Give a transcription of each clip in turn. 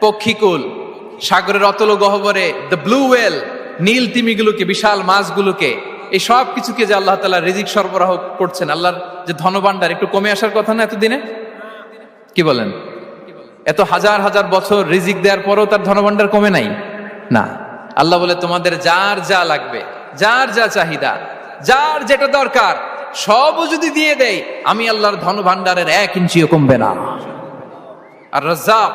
পক্ষীকুল, সাগরের অতল গহবরে দ্য ব্লু ওয়েল নীল তিমিগুলোকে, বিশাল মাছগুলোকে, এই সব কিছুকে যে আল্লাহ তালা রিজিক সরবরাহ করছেন, আল্লাহর যে ধনভাণ্ডার, একটু কমে আসার কথা না এতদিনে? কি বলেন? এত হাজার হাজার বছর রিজিক দেওয়ার পরও তার ধনভাণ্ডার কমে নাই? না। আল্লাহ বলে, তোমাদের যার যা লাগবে, যার যা চাহিদা, যার যেটা দরকার, সবও যদি দিয়ে দেয়, আমি আল্লাহর ধন ভান্ডারের এক ইঞ্চিও কমবে না। আর রাজ্জাক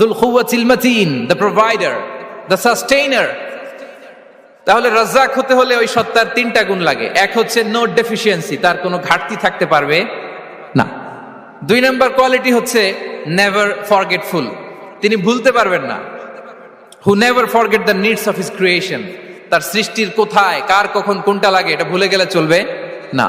দ্য প্রোভাইডার দ্য সাস্টেইনার তাহলে রাজ্জাক হতে হলে ওই সত্তার তিনটা গুণ লাগে। এক হচ্ছে নো ডেফিসিয়েন্সি তার কোনো ঘাটতি থাকতে পারবে না। দুই নম্বর কোয়ালিটি হচ্ছে নেভার ফরগেটফুল তিনি ভুলতে পারবেন না। Who never forget the needs of his creation তার সৃষ্টির কোথায়, কার কখন কোনটা লাগে, এটা ভুলে গেলে চলবে না।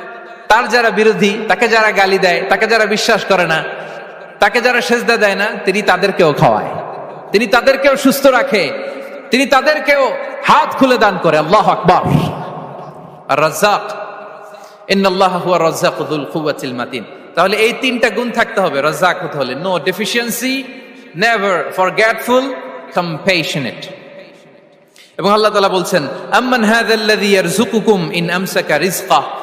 তার যারা বিরোধী, তাকে যারা গালি দেয়, তাকে যারা বিশ্বাস করে না, তাকে যারা সেজদা দেয় না, তিনি তাদেরকেও খাওয়ায়। তিনি তাদেরকেও সুস্থ রাখে। তিনি তাদেরকেও হাত খুলে দান করে। আল্লাহ আকবর। রাজ্জাক মাতিন। তাহলে এই তিনটা গুণ থাকতে হবে। রাজ্জাক হতে হলে no deficiency never forgetful, compassionate. এবং আল্লাহ তালা বলছেন, আম্মান হাদাল্লাযী ইয়ারযুকুকুম ইন আমসাকা রিজকা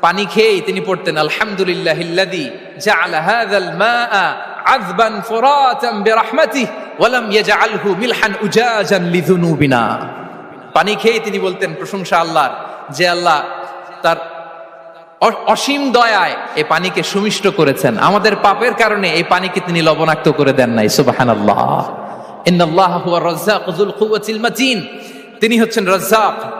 পানি খেয়েই তিনি পড়তেন, আলহামদুলিল্লাহ ইয়াজআলহু মিলহান পানি খেয়ে তিনি বলতেন, প্রশংসা আল্লাহর যে আল্লাহ তার অসীম দয়ায় এই পানিকে সুমিষ্ট করেছেন। আমাদের পাপের কারণে এই পানিকে তিনি লবণাক্ত করে দেন নাই। কুওয়াতিল মাতিন। তিনি হচ্ছেন রাজ্জাক।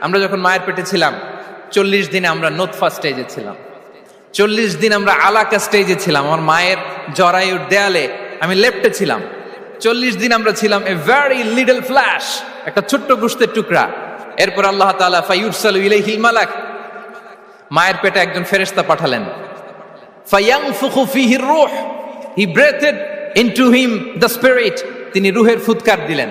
আমরা যখন মায়ের পেটে ছিলাম, চল্লিশ দিনে আমরা নোতফা স্টেজে ছিলাম। চল্লিশ দিন আমরা আলাকা স্টেজে ছিলাম। আমার মায়ের জরায়ুর দেয়ালে আমি লেপ্টে ছিলাম। চল্লিশ দিন আমরা ছিলাম এ ভেরি লিটল ফ্ল্যাশ একটা ছোট্ট গুস্তের টুকরা। এরপর আল্লাহ তাআলা ফাইউরসালু ইলাইহিল মালাক, মায়ের পেটে একজন ফেরেশতা পাঠালেন। ফায়ানফুখু ফিহি রূহ he breathed into him the spirit তিনি রুহের ফুৎকার দিলেন।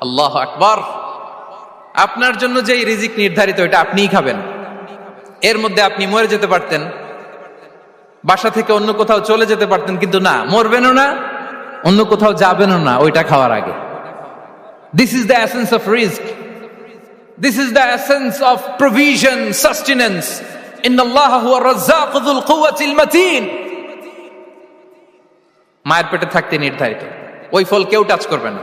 আল্লাহ আকবার। আপনার জন্য যে রিজিক নির্ধারিত, এটা আপনিই খাবেন। এর মধ্যে আপনি মরে যেতে পারতেন। বাসা থেকে অন্য কোথাও চলে যেতে পারতেন, কিন্তু না, মরবেনও না, অন্য কোথাও যাবেনও না, ওইটা খাওয়ার আগে। This is the essence of risk this is the essence of provision sustenance মায়ের পেটে থাকতে নির্ধারিত। ওই ফল কেউ টাচ করবে না।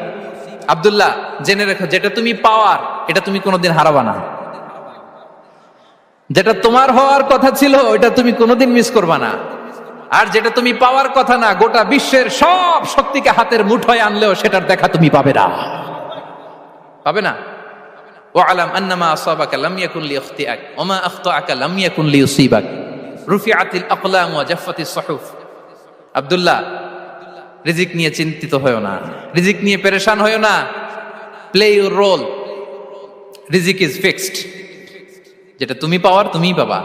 আব্দুল্লাহ, জেনে রেখো, যেটা তুমি পাওয়ার, এটা তুমি কোনোদিন হারাবা না। যেটা তোমার হওয়ার কথা ছিল ওটা তুমি কোনোদিন মিস করবা না। আর যেটা তুমি পাওয়ার কথা না, গোটা বিশ্বের সব শক্তিকে হাতের মুঠোয় আনলেও সেটার দেখা তুমি পাবে না। পাবে না? ওয়ালাম আন্নামা আসাবাকা লাম ইয়াকুন লিইখতিআক ওয়া মা আখতাআকা লাম ইয়াকুন লিইউসিবাক রুফিআতিল আকলাম ওয়া জাফফাতিস সুহুফ। আব্দুল্লাহ রিজিক নিয়ে চিন্তিত হয়েও না। রিজিক নিয়ে পেরেশান হয়েও না। প্লে ইউর রোল রিজিক ইজ ফিক্সড যেটা তুমি পাওয়ার, তুমিই পাবা।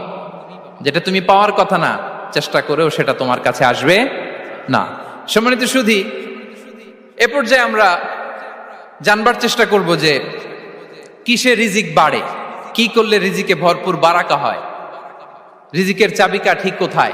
যেটা তুমি পাওয়ার কথা না, চেষ্টা করেও সেটা তোমার কাছে আসবে না। সম্মানিত সুধি, এ পর্যায়ে আমরা জানবার চেষ্টা করব যে কিসে রিজিক বাড়ে? কি করলে রিজিকে ভরপুর বারাকা হয়? রিজিকের চাবিকা ঠিক কোথায়?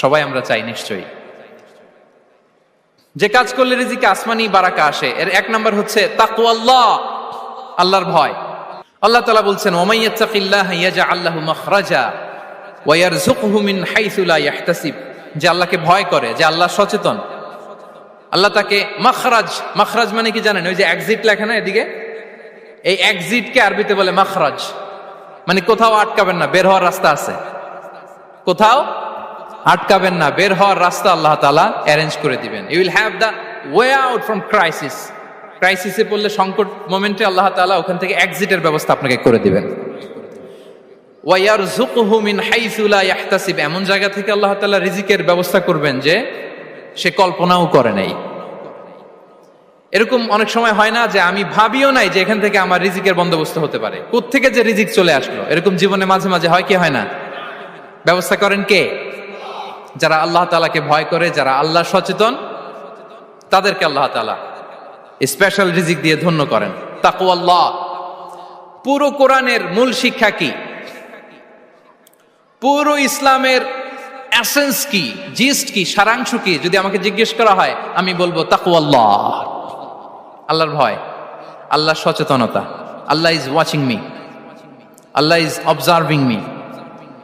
সবাই আমরা চাই নিশ্চয়ই। যে কাজ করলে রিজিকে আসমানি বারাকা আসে, এর এক নম্বর হচ্ছে তাকুয়াল্লাহ আল্লাহর ভয়। আল্লাহ তালা বলছেন ওমাইয়াত্তাকিল্লাহ ইয়াজআল্লাহু মাখরাজা ওয়া ইয়ারযুকহু মিন হাইথু লা ইয়াহতাসিব যে আল্লাহকে ভয় করে, যে আল্লাহ সচেতন। আল্লাহ তাকে মাখরাজ মাখরাজ মানে কি জানেন? ওই যে এক্সিট লেখা না এদিকে? এই এক্সিটকে আরবিতে বলে মাখরাজ। মানে কোথাও আটকাবেন না, বের হওয়ার রাস্তা আছে। কোথাও আটকাবেন না, বের হওয়ার রাস্তা আল্লাহ তালা অ্যারেঞ্জ করে দিবেন। You will have the way out from crisis ক্রাইসিসে পড়লে সংকট মোমেন্টে আল্লাহ তালা ওখান থেকে এক্সিটের ব্যবস্থা আপনাকে করে দিবেন। মিন এমন জায়গা থেকে আল্লাহ তালা রিজিকের ব্যবস্থা করবেন যে সে কল্পনাও করে নাই। এরকম অনেক সময় হয় না যে আমি ভাবিও নাই যে এখান থেকে আমার রিজিকের বন্দোবস্ত হতে পারে। থেকে যে রিজিক চলে আসলো? এরকম জীবনে মাঝে মাঝে হয় কি হয় না? ব্যবস্থা করেন কে? যারা আল্লাহ তালাকে ভয় করে, যারা আল্লাহ সচেতন, তাদেরকে আল্লাহ তালা স্পেশাল রিজিক দিয়ে ধন্য করেন। তাকু আল্লাহ পুরো কোরআনের মূল শিক্ষা কি? পুরো ইসলামের অ্যাসেন্স কি? জিস্ট কি? সারাংশ কি? যদি আমাকে জিজ্ঞেস করা হয়, আমি বলব তাকু আল্লাহ আল্লাহর ভয়। আল্লাহর সচেতনতা। আল্লাহ is watching me Allah is observing me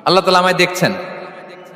আল্লাহ তালা আমায় দেখছেন।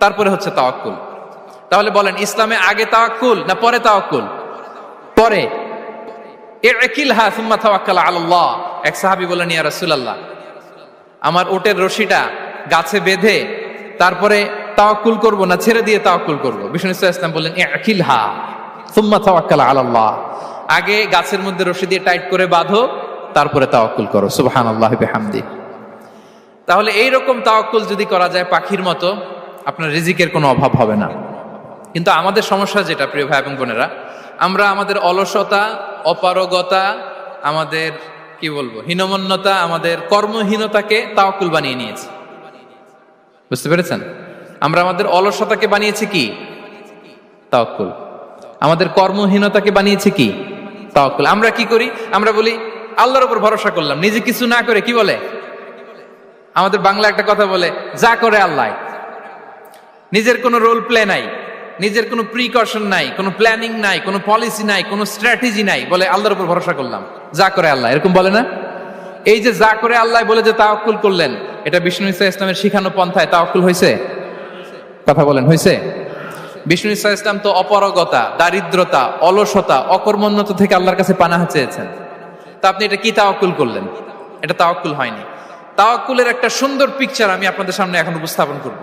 তারপরে হচ্ছে তাওয়াক্কুল। তাহলে বলেন, ইসলামে আগে তাওয়াক্কুল না পরে তাওয়াক্কুল? পরে। একিল হা সুম্মা তাওয়াক্কাল আল্লাহ এক সাহাবী বলেন ইয়া রাসূলুল্লাহ, আমার ওটের রশিটা গাছে বেঁধে তারপরে তাওয়াক্কুল করব না ছেড়ে দিয়ে তাওয়াক্কুল করব? বিষ্ণু ইসলাম বললেন হা সুম্মা তাওয়াক্কাল আল্লাহ আগে গাছের মধ্যে রশি দিয়ে টাইট করে বাঁধো, তারপরে তাওয়াক্কুল করো। সুবহানাল্লাহি বিহামদি। তাহলে এই রকম তাওয়াক্কুল যদি করা যায় পাখির মতো আপনার রিজিকের কোনো অভাব হবে না। কিন্তু আমাদের সমস্যা যেটা, প্রিয় ভাই এবং বোনেরা, আমরা আমাদের অলসতা, অপারগতা, আমাদের, কি বলব, হীনমন্যতা, আমাদের কর্মহীনতাকে তাওয়াক্কুল বানিয়ে নিয়েছি। বুঝতে পেরেছেন? আমরা আমাদের অলসতাকে বানিয়েছি কি? তাওয়াক্কুল। আমাদের কর্মহীনতাকে বানিয়েছি কি? তাওয়াক্কুল। আমরা কি করি? আমরা বলি, আল্লাহর উপর ভরসা করলাম। নিজে কিছু না করে কি বলে? আমাদের বাংলা একটা কথা বলে, যা করে আল্লাহ নিজের কোনো রোল প্লে নাই, নিজের কোনো প্রিকশন নাই, কোনো প্ল্যানিং নাই, কোনো পলিসি নাই, কোনো স্ট্র্যাটেজি নাই, বলে আল্লাহর উপর ভরসা করলাম। যা করে আল্লাহ, এরকম বলে না? এই যে যা করে আল্লাহ বলে যে তাওয়াক্কুল করলেন, এটা বিষ্ণু ইসা ইসলামের শিখানো পন্থায় তাওয়াক্কুল হয়েছে? কথা বলেন, হয়েছে? বিষ্ণু ইসা ইসলাম তো অপরগতা, দারিদ্রতা, অলসতা, অকর্মণ্যতা থেকে আল্লাহর কাছে পানাহা চেয়েছেন। তা আপনি এটা কি তাওয়াক্কুল করলেন? এটা তাওয়াক্কুল হয়নি। তাওয়াক্কুলের একটা সুন্দর পিকচার আমি আপনাদের সামনে এখন উপস্থাপন করব।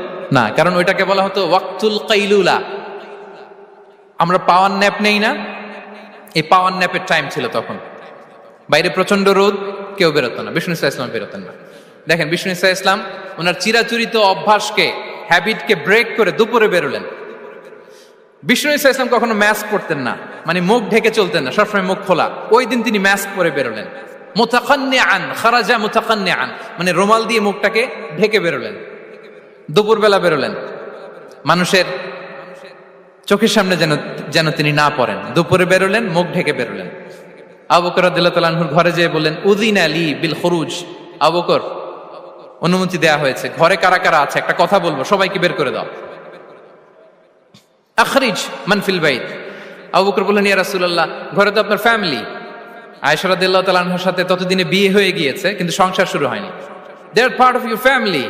না, কারণ ওইটাকে বলা হতো ওয়াক্তুল কাইলুলা। আমরা পাওয়ার ন্যাপ নেই না, এই পাওয়ার ন্যাপের টাইম ছিল তখন। বাইরে প্রচণ্ড রোদ, কেউ বেরোতো না, বিষ্ণু ইসা ইসলাম বেরোতেন না। দেখেন, বিষ্ণু ইসা ইসলাম, ওনার চিরাচরিত অভ্যাসকে হ্যাবিটকে ব্রেক করে দুপুরে বেরোলেন। বিষ্ণু ইসা ইসলাম কখনো ম্যাস্ক পরতেন না মানে মুখ ঢেকে চলতেন না, সবসময় মুখ খোলা। ওই দিন তিনি ম্যাস্ক পরে বেরোলেন। মোতাকান্নে আন খারাজা মোতাকান্নে আন মানে রুমাল দিয়ে মুখটাকে ঢেকে বেরোলেন। দুপুরবেলা বেরোলেন। মানুষের চোখের সামনে যেন যেন তিনি না পড়েন। দুপুরে বেরোলেন, মুখ ঢেকে বেরোলেন। আবকর আদিল্লাহুর ঘরে যেয়ে বললেন উদিন আলী বিল খরুজ। আবকর অনুমতি দেয়া হয়েছে, ঘরে কারা কারা আছে? একটা কথা বলব, সবাইকে বের করে দাও। আখরিজ মানফিল বাইত। আবু বকর বললেন, ইয়া রাসূলুল্লাহ, ঘরে তো আপনার ফ্যামিলি। আয়েশা রাদিয়াল্লাহু তাআলার সাথে ততদিনে বিয়ে হয়ে গিয়েছে, কিন্তু সংসার শুরু হয়নি। They are part of your family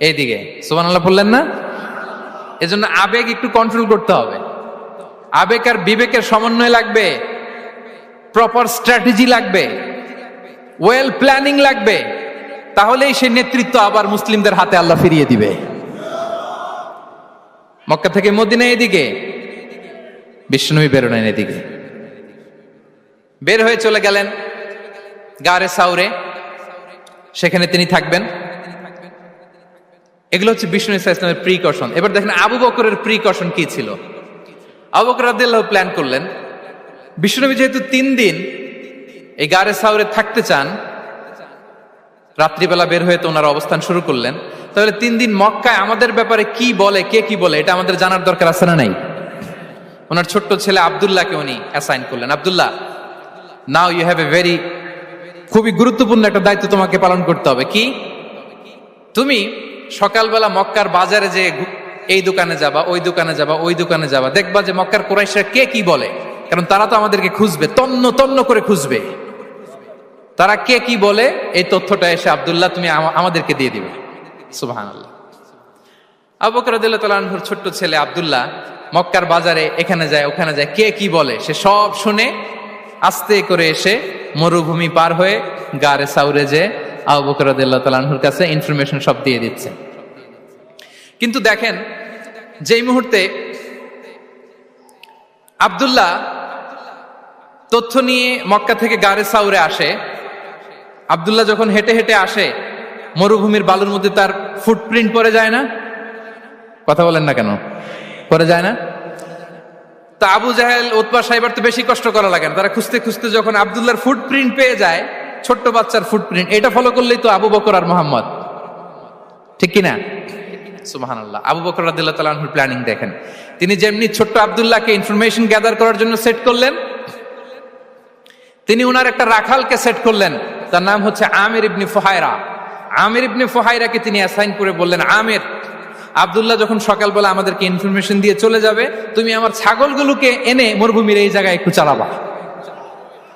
এইদিকে। সোমান আল্লাহ বললেন না? এজন্য আবেগ একটু কন্ট্রোল করতে হবে। আবেগ আর বিবেকের সমন্বয় লাগবে। প্রপার স্ট্র্যাটেজি লাগবে। ওয়েল প্ল্যানিং লাগবে। তাহলেই সেই নেতৃত্ব আবার মুসলিমদের হাতে আল্লাহ ফিরিয়ে দিবে। মক্কা থেকে মদিনা এদিকে। বিষ্ণুই বেরোলেন এদিকে। বের হয়ে চলে গেলেন গারে সাউরে। সেখানে তিনি থাকবেন। এগুলো হচ্ছে বিষ্ণু ইসা ইসলামের প্রিকশন এবার দেখেন আবু বকরের প্রিকশন কি ছিল? আবু বকর রাদিয়াল্লাহু প্ল্যান করলেন, বিষ্ণুনবী যেহেতু তিন দিন এই গারে সাউরে থাকতে চান, রাত্রিবেলা বের হয়ে তো ওনার অবস্থান শুরু করলেন, তাহলে তিন দিন মক্কায় আমাদের ব্যাপারে কি বলে, কে কি বলে, এটা আমাদের জানার দরকার আছে না নাই? ওনার ছোট্ট ছেলে আবদুল্লাহকে উনি অ্যাসাইন করলেন। Abdullah now you have a very খুবই গুরুত্বপূর্ণ একটা দায়িত্ব তোমাকে পালন করতে হবে। কি? তুমি সকালবেলা মক্কার বাজারে যে এই দোকানে যাবা, ওই দোকানে যাবা, ওই দোকানে যাবা, দেখবা যে মক্কার কোরাইশরা কে কি বলে? কারণ তারা তো আমাদেরকে খুঁজবে, তন্ন তন্ন করে খুঁজবে। তারা কে কি বলে? এই তথ্যটা এসে আব্দুল্লাহ তুমি আমাদেরকে দিয়ে দিবে। সুবাহান আল্লাহ আবু বকর রাদিয়াল্লাহু তাআলা ছোট্ট ছেলে আব্দুল্লাহ মক্কার বাজারে এখানে যায়, ওখানে যায়, কে কি বলে? সে সব শুনে আস্তে করে এসে মরুভূমি পার হয়ে গারে সাউরে যে আবু কাছে ইনফরমেশন সব দিয়ে দিচ্ছে। কিন্তু দেখেন, যেই মুহূর্তে আব্দুল্লাহ তথ্য নিয়ে মক্কা থেকে গারে সাউরে আসে, আব্দুল্লাহ যখন হেঁটে হেঁটে আসে, মরুভূমির বালুর মধ্যে তার ফুটপ্রিন্ট পড়ে যায় না? কথা বলেন না কেন? পরে যায় না? তা আবু জাহেল উৎপা সাহেবার তো বেশি কষ্ট করা লাগে না। তারা খুঁজতে খুঁজতে যখন আবদুল্লাহর ফুটপ্রিন্ট পেয়ে যায় ছোট্ট বাচ্চার ফুটপ্রিন্ট এটা ফলো করলেই তো আবু বকর আর মোহাম্মদ। ঠিক কিনা? সুবাহান আল্লাহ আবু বকর রাদিল্লাহ প্ল্যানিং দেখেন। তিনি যেমনি ছোট্ট আবদুল্লাহকে ইনফরমেশন গ্যাদার করার জন্য সেট করলেন, তিনি উনার একটা রাখালকে সেট করলেন। তার নাম হচ্ছে আমির ইবনি ফোহায়রা আমির ইবনি ফোহায়রাকে তিনি অ্যাসাইন করে বললেন, আমির, আবদুল্লাহ যখন সকালবেলা আমাদেরকে ইনফরমেশন দিয়ে চলে যাবে, তুমি আমার ছাগলগুলোকে এনে মরুভূমির এই জায়গায় একটু চালাবা।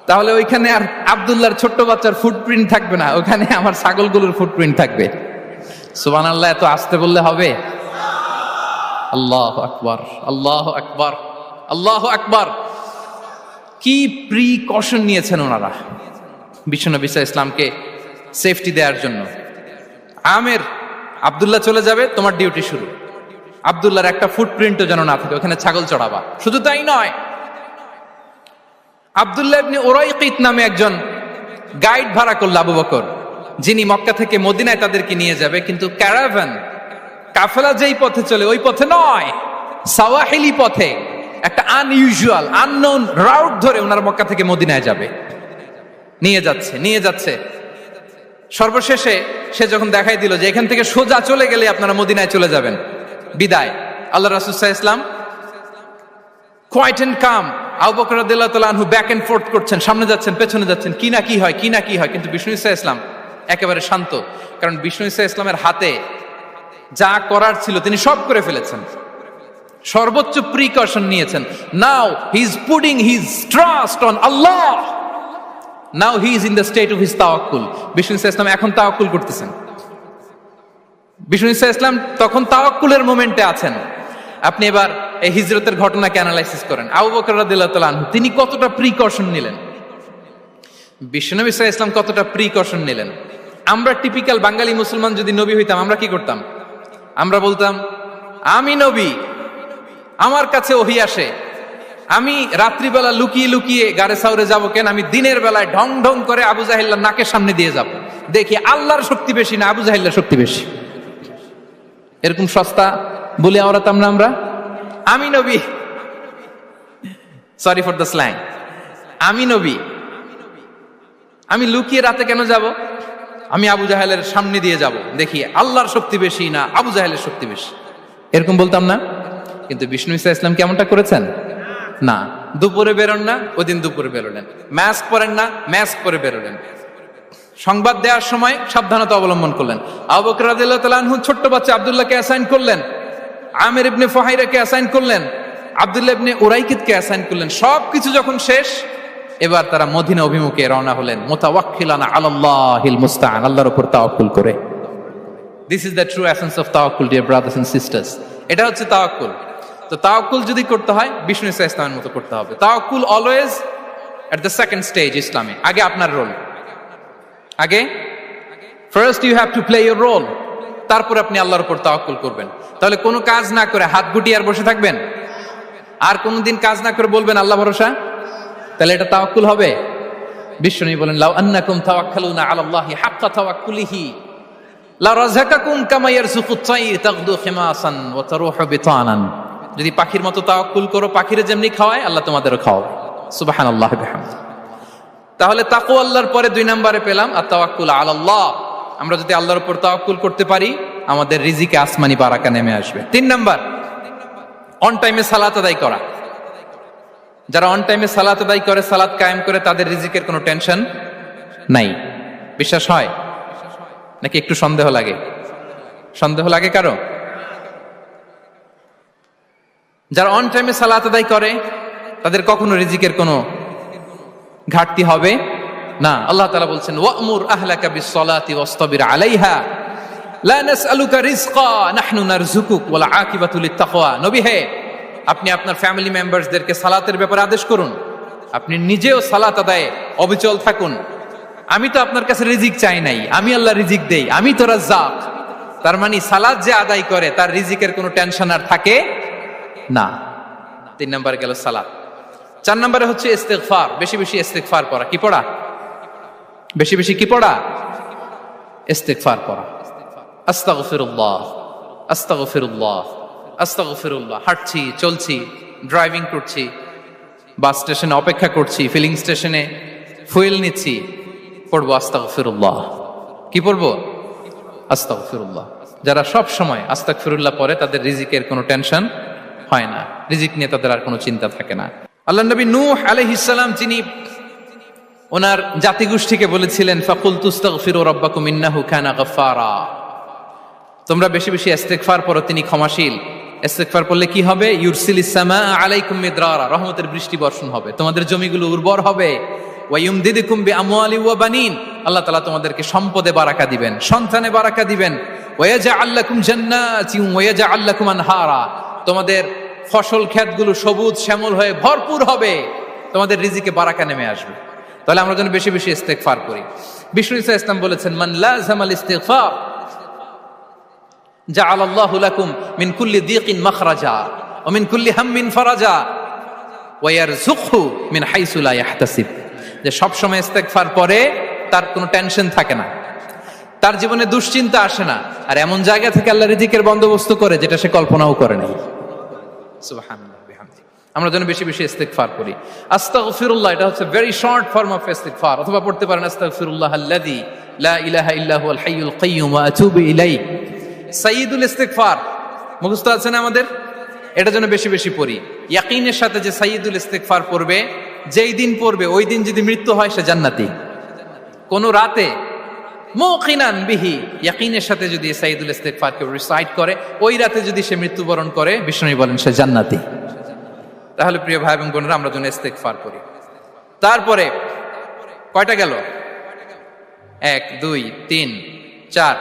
তাহলে ওইখানে আর আবদুল্লাহর ছোট্ট বাচ্চার ফুটপ্রিন্ট থাকবে না, ওখানে আমার ছাগলগুলোর ফুটপ্রিন্ট থাকবে। সুবান আল্লাহ এত আসতে বললে হবে? আল্লাহ আকবর আল্লাহ আকবর আল্লাহ আকবর। কি প্রিকশন নিয়েছেন ওনারা বিশ্বনবী ইসা ইসলামকে সেফটি দেওয়ার জন্য? আমের, আবদুল্লাহ চলে যাবে, তোমার ডিউটি শুরু। আবদুল্লাহর একটা ফুটপ্রিন্টও যেন না থাকে, ওখানে ছাগল চড়াবা। শুধু তাই নয় আবদুল্লাহ ইবনে ওরাইকিত নামে একজন গাইড ভাড়া করল আবু বকর। যিনি মক্কা থেকে মদিনায় তাদেরকে নিয়ে যাবে, কিন্তু ক্যারাভান কাফেলা যেই পথে চলে, ওই পথে নয়। সাওয়াহিলি পথে, একটা আনইউজুয়াল আননোন রাউট ধরে ওনার মক্কা থেকে মদিনায় যাবে। নিয়ে যাচ্ছে নিয়ে যাচ্ছে। সর্বশেষে সে যখন দেখাই দিল যে এখান থেকে সোজা চলে গেলে আপনারা মদিনায় চলে যাবেন। বিদায়। আল্লাহ রাসুসাহ ইসলাম কোয়াইট এন্ড কাম আবু বকর আনহু ব্যাক এন্ড ফোর্থ করছেন, সামনে যাচ্ছেন, পেছনে যাচ্ছেন, কি না কি হয়, কি না কি হয়, কিন্তু বিষ্ণু ইসা ইসলাম একেবারে শান্ত। কারণ বিষ্ণু ইসা ইসলামের হাতে যা করার ছিল তিনি সব করে ফেলেছেন। সর্বোচ্চ প্রিকশন নিয়েছেন। Now he is putting his trust on Allah now he is in the state of his তাওয়াক্কুল। বিষ্ণু ইসা ইসলাম এখন তাওয়াক্কুল করতেছেন। বিষ্ণু ইসা ইসলাম তখন তাওয়াক্কুলের মোমেন্টে আছেন। আপনি এবার এই হিজরতের ঘটনাকে অ্যানালাইসিস করেন? আবু বকর রাদিয়াল্লাহু আনহু, তিনি কতটা প্রিকশন নিলেন? বিশ্বনবী ইসা ইসলাম কতটা প্রিকশন নিলেন? আমরা টিপিক্যাল বাঙালি মুসলমান যদি নবী হইতাম, আমরা কি করতাম? আমরা বলতাম, আমি নবী, আমার কাছে ওহি আসে। আমি রাত্রিবেলা লুকিয়ে লুকিয়ে গাড়ে সাউরে যাব কেন? আমি দিনের বেলায় ঢং ঢং করে আবু জাহিল্লার নাকের সামনে দিয়ে যাব। দেখি আল্লাহর শক্তি বেশি না আবু জাহিল্লার শক্তি বেশি? এরকম সস্তা বলে আওড়াতাম না আমরা আমি নবী। সরি ফর দ্য স্ল্যাং আমি নবী। আমি লুকিয়ে রাতে কেন যাব? আমি আবু জাহেলের সামনে দিয়ে যাব। দেখি, আল্লাহর শক্তি বেশি না আবু জাহেলের শক্তি বেশি? এরকম বলতাম না। কিন্তু বিষ্ণু ইসা ইসলাম কেমনটা করেছেন? না। দুপুরে বেরোন না ওই দিন দুপুরে বেরোলেন। ম্যাস্ক পরেন না ম্যাস্ক পরে বেরোলেন। সংবাদ দেওয়ার সময় সাবধানতা অবলম্বন করলেন। আবু বকর ছোট্ট বাচ্চা আব্দুল্লাহকে অ্যাসাইন করলেন। আমির ইবনে ফাহাইরাকে অ্যাসাইন করলেন, আব্দুল্লাহ ইবনে উরাইকিতকে অ্যাসাইন করলেন, সবকিছু যখন শেষ, এবার তারা মদিনা অভিমুখে রওনা হলেন, মুতাওয়াক্কিলানা আলাল্লাহিল মুস্তাআন, আল্লাহর উপর তাওয়াক্কুল করে। This is the true essence of তাওয়াক্কুল ডিয়ার ব্রাদার্স এন্ড সিস্টার্স এটা হচ্ছে তাওয়াক্কুল। তো তাওয়াক্কুল যদি করতে হয়, বিষ্ণু ইসা ইসলামের মতো করতে হবে। তাওয়াক্কুল always at the second stage ইসলামে। আগে আপনার রোল আগে? First you have to play your role তারপর আপনি আল্লাহর উপর তাওয়াক্কুল করবেন। তাহলে কোনো কাজ না করে হাত গুটিয়ে আর বসে থাকবেন? আর কোনোদিন কাজ না করে বলবেন আল্লাহ ভরসা? তাহলে এটা তাওয়াক্কুল হবে? বিশ্বনী বলেন, লাউ আন্নাকুম তাওয়াক্কালুনা আলাল্লাহি হাক্কা তাওয়াক্কুলিহি, লা রাযাকাকুম কামা ইয়ারযুকুত তাইর তাগদু খিমাসান ওয়া তারুহু বিতানান। যদি পাখির মতো তাওয়াক্কুল করো, পাখিরে যেমনি খাওয়ায়, আল্লাহ তোমাদেরও খাওয়াবে। সুবহানাল্লাহ, বিহামদি। তাহলে তাকু আল্লাহর পরে দুই নম্বরে পেলাম আর তাওয়াক্কুল আলাল্লাহ। আমরা যদি আল্লাহর উপর তাওয়াক্কুল করতে পারি আমাদের রিজিকে আসমানি বারাকা নেমে আসবে। তিন নাম্বার অন টাইমে সালাত আদায় করা। যারা অন টাইমে সালাত আদায় করে, সালাত কায়েম করে, তাদের রিজিকের কোনো টেনশন নাই। বিশ্বাস হয়? নাকি একটু সন্দেহ লাগে? সন্দেহ লাগে কারও? যারা অন টাইমে সালাত আদায় করে, তাদের কখনো রিজিকের কোনো ঘাটতি হবে না। আল্লাহ তাআলা বলছেন, ওয়ামুর আহলাকা বিসসালাতি ওয়াসতাবির আলাইহা। আপনি আপনার ফ্যামিলি মেম্বারসদেরকে সালাতের ব্যাপারে আদেশ করুন। আপনি নিজেও সালাত আদায়ে অবিচল থাকুন। আমি তো আপনার কাছে রিজিক চাই নাই। আমি আল্লাহ রিজিক দেই। আমি তো রাজ্জাক। তার মানে সালাদ যে আদায় করে, তার রিজিকের কোনো টেনশন আর থাকে না। তিন নম্বরে গেল সালাদ চার নম্বরে হচ্ছে ইস্তেগফার। বেশি বেশি ইস্তেগফার পড়া। কি পড়া? বেশি বেশি কি পড়া? ইস্তেগফার পড়া। আস্তাগফিরুল্লাহ আস্তাগফিরুল্লাহ আস্তাগফিরুল্লাহ। হাঁটছি, চলছি ড্রাইভিং করছি বাস স্টেশনে অপেক্ষা করছি ফিলিং স্টেশনে ফুয়েল নিচ্ছি, পড়ব আস্তাগফিরুল্লাহ। কি পড়ব? আস্তাগফিরুল্লাহ। যারা সব সময় আস্তাগফিরুল্লাহ পড়ে, তাদের রিজিকের কোনো টেনশন হয় না। রিজিক নিয়ে তাদের আর কোনো চিন্তা থাকে না। আল্লাহ নবী নূহ আলাইহিসসালাম যিনি ওনার জাতিগোষ্ঠীকে বলেছিলেন ফাকুল তুস্তাগফিরু রাব্বাকুম ইন্নাহু কানা গাফফারা। তোমরা বেশি বেশি ইস্তেগফার পড়ো, তিনি ক্ষমাশীল। ইস্তেগফার পড়লে কি হবে? ইউরসিল ইসসামা আলাইকুম মিদরারা, রহমতের বৃষ্টি বর্ষণ হবে, তোমাদের জমিগুলো উর্বর হবে। ওয়ায়ুমদিদুকুম বিআমওয়ালি ওয়া বানিন, আল্লাহ তাআলা তোমাদেরকে সম্পদে বারাকা দিবেন, সন্তানে বারাকা দিবেন। ওয়ায়াজআল লাকুম জান্নাতি ওয়ায়াজআল লাকুম আনহারা, তোমাদের ফসল ক্ষেতগুলো সবুজ শ্যামল হয়ে ভরপুর হবে, তোমাদের রিজিকে বারাকা নেমে আসবে। তাহলে আমরা যেন বেশি বেশি ইস্তেগফার করি। বিষ্ণু ইসা ইসলাম বলেছেন, মান লাজামাল ইস্তেগফার হাম্মিন ফারাজা মিন হাইসু লা ইয়াহতাসিব। যে সব সময় ইস্তেগফার পরে তার কোনো টেনশন থাকে না। তার জীবনে দুশ্চিন্তা আসে না। আর এমন জায়গা থেকে আল্লাহ রিজিকের বন্দোবস্ত করে যেটা সে কল্পনাও করে নাই। আমরা যেন বেশি বেশি ইস্তেগফার করি। আস্তাগফিরুল্লাহ, এটা হচ্ছে ভেরি শর্ট ফর্ম অফ ইস্তেগফার। অথবা পড়তে পারেন, আস্তাগফিরুল্লাহ আল্লাযী লা ইলাহা ইল্লা হুয়াল হাইয়ুল কাইয়্যুম ওয়া আতুবু ইলাইহি। সাইয়্যিদুল ইস্তেগফার। মুখস্থ আছে না আমাদের? এটা যেন বেশি বেশি পড়ি। ইয়াকিনের সাথে যে সাইয়্যিদুল ইস্তেগফার পড়বে, যেই দিন পড়বে, ওই দিন যদি মৃত্যু হয়, সে জান্নাতি। কোন রাতে, মুকিনান বিহি, ইয়াকিনের সাথে যদি সাইদুল ইস্তেগফার কেউ রিসাইট করে, ওই রাতে যদি সে মৃত্যুবরণ করে বিষ্ণু বলেন, সে জান্নাতি। তাহলে প্রিয় ভাই এবং বোনেরা, আমরা যেন ইস্তেগফার করি। তারপরে, কয়টা গেল? এক, দুই, তিন, চার।